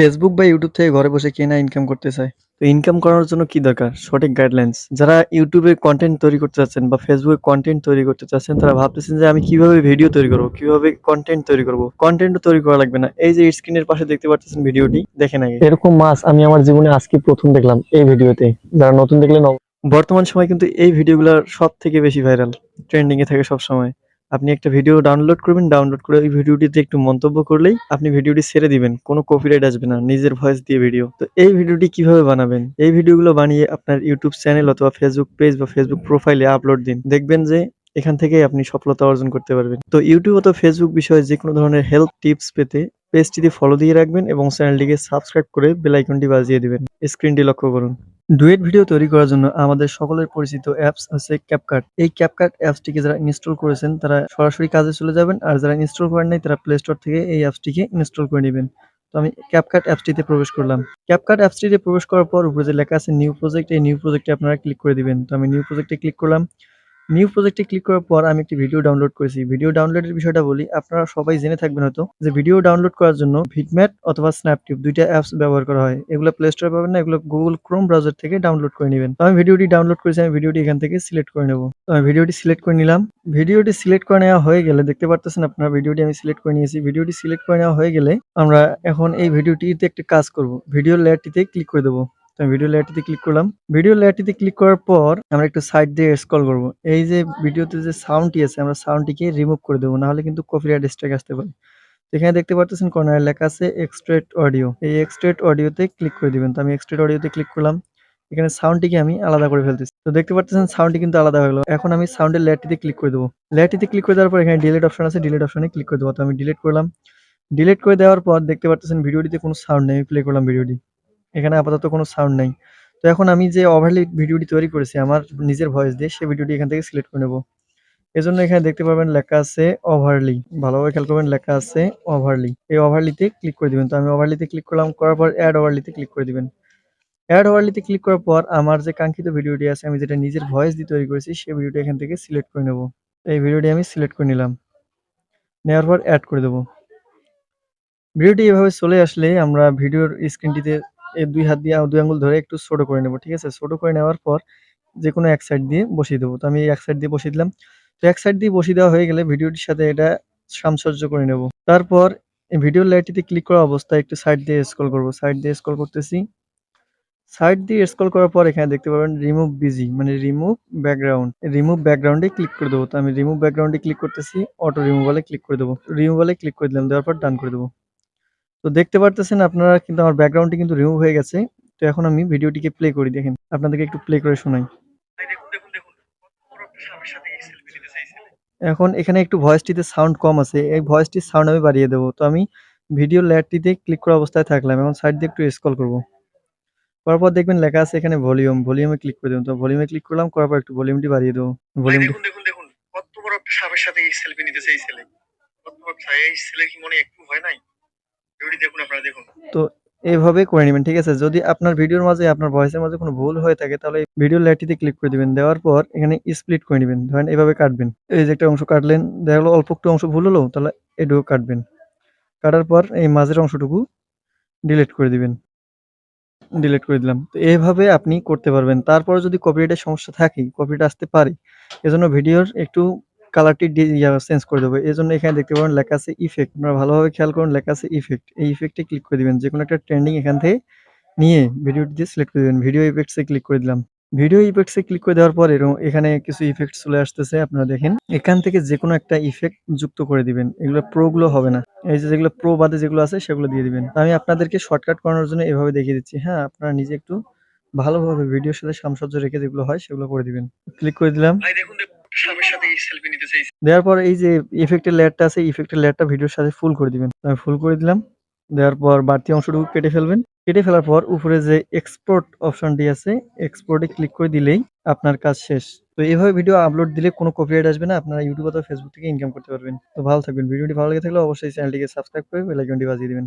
Facebook বা YouTube থেকে ঘরে বসে কে না ইনকাম করতে চায়। তো ইনকাম করার জন্য কি দরকার? সঠিক গাইডলাইন্স যারা ইউটিউবে কন্টেন্ট তৈরি করতে চাচ্ছেন বা ফেসবুকে কন্টেন্ট তৈরি করতে চাচ্ছেন তারা ভাবতেছেন যে আমি কীভাবে ভিডিও তৈরি করব কীভাবে কন্টেন্ট তৈরি করব? কন্টেন্ট তৈরি করা লাগবে না। এই যে স্ক্রিনের পাশে দেখতে পাচ্ছেন ভিডিওটি দেখেন আগে। এরকম মাছ আমি আমার জীবনে আজকে প্রথম দেখলাম এই ভিডিওতে যারা নতুন দেখলেন বর্তমান সময় কিন্তু এই ভিডিওগুলো সব থেকে বেশি ভাইরাল ট্রেন্ডিং এ থাকে সব সময় আপনি একটা ভিডিও ডাউনলোড করবেন ডাউনলোড করে ওই ভিডিওটিতে একটু মন্তব্য করলেই আপনি ভিডিওটি ছেড়ে দিবেন, কোনো কপিরাইট আসবে না, নিজের ভয়েস দিয়ে ভিডিও তো এই ভিডিওটি কীভাবে বানাবেন? এই ভিডিওগুলো বানিয়ে আপনার ইউটিউব চ্যানেল অথবা ফেসবুক পেজ বা ফেসবুক প্রোফাইলে আপলোড দিন। দেখবেন যে এখান থেকে আপনি সফলতা অর্জন করতে পারবেন। তো ইউটিউব অথবা ফেসবুক বিষয়ে যে কোনো ধরনের হেল্প টিপস পেতে পেজটিতে ফলো দিয়ে রাখবেন এবং চ্যানেলটিকে সাবস্ক্রাইব করে বেল আইকনটি বাজিয়ে দিবেন। স্ক্রিনটি লক্ষ্য করুন। ডুয়েট ভিডিও তৈরি করার জন্য আমাদের সকলের পরিচিত অ্যাপস হচ্ছে ক্যাপকাট এই ক্যাপকাট অ্যাপসটিকে যারা ইনস্টল করেছেন, তারা সরাসরি কাজে চলে যাবেন আর যারা ইনস্টল করেন নাই, তারা প্লে স্টোর থেকে এই অ্যাপসটিকে ইনস্টল করে নেবেন। তো আমি ক্যাপকাট অ্যাপসটিতে প্রবেশ করলাম। ক্যাপকাট অ্যাপসটিতে প্রবেশ করার পর উপরে যে লেখা আছে নিউ প্রজেক্ট এই নিউ প্রজেক্টে আপনারা ক্লিক করে দিবেন। তো আমি নিউ প্রজেক্টে ক্লিক করলাম। নিউ প্রজেক্টে ক্লিক করার পর আমি একটি ভিডিও ডাউনলোড করেছি। ভিডিও ডাউনলোডের বিষয়টা বলি, আপনারা সবাই জেনে থাকবেন হয়তো যে ভিডিও ডাউনলোড করার জন্য ভিটম্যাট অথবা স্ন্যাপটিউব দুইটা অ্যাপস ব্যবহার করা হয়। এগুলো প্লে স্টোরে পাবেন না, এগুলো গুগল ক্রোম ব্রাউজার থেকে ডাউনলোড করে নেবেন। আমি ভিডিওটি ডাউনলোড করেছি, আমি ভিডিওটি এখান থেকে সিলেক্ট করে নেব। তো আমি ভিডিওটি সিলেক্ট করে নিলাম। ভিডিওটি সিলেক্ট করে নেওয়া হয়ে গেলে, দেখতে পারতেছেন আপনারা ভিডিওটি আমি সিলেক্ট করে নিয়েছি। ভিডিওটি সিলেক্ট করে নেওয়া হয়ে গেলে আমরা এখন এই ভিডিওটিতে একটা কাজ করব। ভিডিও লেয়ারটিতে ক্লিক করে দেবো। ভিডিও লেয়ারটিতে ক্লিক করলাম। ভিডিও লেয়ারটিতে ক্লিক করার পর আমরা একটু সাইড দিয়ে স্ক্রল করব। এই যে ভিডিওতে যে সাউন্ডটি আছে, আমরা সাউন্ডটিকে রিমুভ করে দেবো, নাহলে কিন্তু কপিরাইট স্ট্রাইক আসতে পারে। এখানে দেখতে পারতেছেন কর্নারে লেখা আছে এক্সট্রেট অডিও এই এক্সট্রেট অডিওতে ক্লিক করে দিবেন। তো আমি এক্সট্রেট অডিওতে ক্লিক করলাম। এখানে সাউন্ডটিকে আমি আলাদা করে ফেলতেছি। তো দেখতে পারতেছেন সাউন্ডটি কিন্তু আলাদা হয়ে গেলো। এখন আমি সাউন্ডের লেয়ারটিতে ক্লিক করে দেবো। লেয়ারটিতে ক্লিক করে দেওয়ার পর এখানে ডিলিট অপশন আছে ডিলিট অপশনে ক্লিক করে দেবো। তো আমি ডিলিট করলাম। ডিলিট করে দেওয়ার পর দেখতে পারতেছেন ভিডিওটিতে কোনো সাউন্ড নেই। প্লে করলাম ভিডিওটি এখানে আপাতত কোনো সাউন্ড নাই। তো এখন আমি যে ওভারলি ভিডিওটি তৈরি করেছি, আমার নিজের ভয়েস দিয়ে সেই ভিডিওটি এখান থেকে সিলেক্ট করে নেব। এজন্য এখানে দেখতে পাবেন লেখা আছে ওভারলি ভালোভাবে খেয়াল করবেন, লেখা আছে ওভারলি এই ওভারলিতে ক্লিক করে দিবেন। তো আমি ওভারলিতে ক্লিক করলাম, করার পর অ্যাড ওভারলিতে ক্লিক করে দিবেন। অ্যাড ওভারলিতে ক্লিক করার পর আমার যে কাঙ্ক্ষিত ভিডিওটি আছে, আমি যেটা নিজের ভয়েস দিয়ে তৈরি করেছি সেই ভিডিওটি এখান থেকে সিলেক্ট করে নেব। এই ভিডিওটি আমি সিলেক্ট করে নিলাম। নেওয়ার পর অ্যাড করে দেবো। ভিডিওটি এভাবে চলে আসলে আমরা ভিডিওর স্ক্রিনটিতে এই দুই হাত দিয়ে দুই আঙ্গুল ধরে একটু ছোট করে নেব, ঠিক আছে? ছোট করে নেওয়ার পর যে কোনো এক সাইড দিয়ে বসিয়ে দেবো। তো আমি এক সাইড দিয়ে বসিয়ে দিলাম। তো এক সাইড দিয়ে বসিয়ে দেওয়া হয়ে গেলে ভিডিওটির সাথে এটা সামঞ্জস্য করে নেব। তারপর ভিডিও লাইটটিতে ক্লিক করা অবস্থায় একটু সাইড দিয়ে স্ক্রল করব। সাইড দিয়ে স্ক্রল করতেছি। সাইড দিয়ে স্ক্রল করার পর এখানে দেখতে পাবেন রিমুভ বিজি মানে রিমুভ ব্যাকগ্রাউন্ড রিমুভ ব্যাকগ্রাউন্ডে ক্লিক করে দেবো। তো আমি রিমুভ ব্যাকগ্রাউন্ডে ক্লিক করতেছি অটো রিমুভালে ক্লিক করে দেবো। রিমুভালে ক্লিক করে দিলাম, দেওয়ার পর ডান করে দেবো। তো দেখতে পারতেছেন আপনারা কিন্তু আমার ব্যাকগ্রাউন্ডটি কিন্তু রিমুভ হয়ে গেছে। তো এখন আমি ভিডিওটিকে প্লে করি দেখেন। আপনাদেরকে একটু প্লে করে শোনাই। এখন এখানে একটু ভয়েসটিতে সাউন্ড কম আছে। এই ভয়েসটির সাউন্ড আমি বাড়িয়ে দেবো। তো আমি ভিডিও লেয়ারটিতে ক্লিক করা অবস্থায় থাকলাম এবং সাইড দিয়ে একটু স্ক্রল করব। করার পর দেখবেন লেখা আছে এখানে ভলিউম ভলিউমে ক্লিক করে দেবেন তো ভলিউমে ক্লিক করলাম করার পর একটু ভলিউমটি বাড়িয়ে দেবো। ভাই ভলিউমটি দেখুন দেখুন দেখুন। কত বড় একটা সাপের সাথে এই সেলফি নিতেছে এই ছেলে কত বড় এই ছেলে কি মনে একটু ভয় নাই? দেখুন এইভাবে করে নেবেন, ঠিক আছে? যদি আপনার ভিডিওর মাঝে, আপনার ভয়েসের মাঝে কোনো ভুল হয়ে থাকে, তাহলে ভিডিও লেয়ারটিতে ক্লিক করে দিবেন। দেওয়ার পর এখানে স্প্লিট করে নেবেন। ধরেন এভাবে কাটবেন। এই যে একটা অংশ কাটলেন, দেখা গেলো অল্প একটু অংশ ভুল হলো, তাহলে এটুকু কাটবেন। কাটার পর এই মাঝের অংশটুকু ডিলিট করে দিবেন। ডিলিট করে দিলাম। তো এইভাবে আপনি করতে পারবেন। তারপর যদি কপিরাইটের সমস্যা থাকে কপিরাইট আসতে পারে, এজন্য ভিডিওর একটু কালারটি চেঞ্জ করে দেবো। এই জন্য এখানে দেখতে পাবেন লেখা আছে ইফেক্ট আপনারা ভালোভাবে খেয়াল করুন, লেখা আছে ইফেক্ট এই ইফেক্টে ক্লিক করে দিবেন। যে কোনো একটা ট্রেন্ডিং এখান থেকে নিয়ে ভিডিওটিতে সিলেক্ট করে দিবেন। ভিডিও ইফেক্টসে ক্লিক করে দিলাম। ভিডিও ইফেক্টসে ক্লিক করে দেওয়ার পর এরকম এখানে কিছু ইফেক্ট চলে আসতেছে, আপনারা দেখেন। এখান থেকে যে কোনো একটা ইফেক্ট যুক্ত করে দিবেন। এগুলো প্রো গুলো হবে না। এই যে যেগুলো প্রো বাদে যেগুলো আছে, সেগুলো দিয়ে দিবেন। আমি আপনাদেরকে শর্টকাট করানোর জন্য এভাবে দেখিয়ে দিচ্ছি। হ্যাঁ আপনারা নিজে একটু ভালোভাবে ভিডিওর সাথে সামঞ্জস্য রেখে যেগুলো হয়, সেগুলো করে দিবেন। ক্লিক করে দিলাম দেখুন একটা সাপের সাথে এই সেলফি নিতেছে এই দেওয়ার পর এই যে ইফেক্টের লেয়ারটা আছে ইফেক্টের লেয়ারটা ভিডিওর সাথে ফুল করে দিবেন। আমি ফুল করে দিলাম। দেওয়ার পর বাড়তি অংশটুকু কেটে ফেলবেন। কেটে ফেলার পর উপরে যে এক্সপোর্ট অপশনটি আছে এক্সপোর্টে ক্লিক করে দিলেই আপনার কাজ শেষ। তো এইভাবে ভিডিও আপলোড দিলে কোনো কপিরাইট আসবে না, আপনারা ইউটিউব অথবা ফেসবুক থেকে ইনকাম করতে পারবেন। তো ভালো থাকবেন। ভিডিওটি ভালো লেগে থাকলে অবশ্যই চ্যানেলটিকে সাবস্ক্রাইব করে বেল আইকনটি বাজিয়ে দিবেন।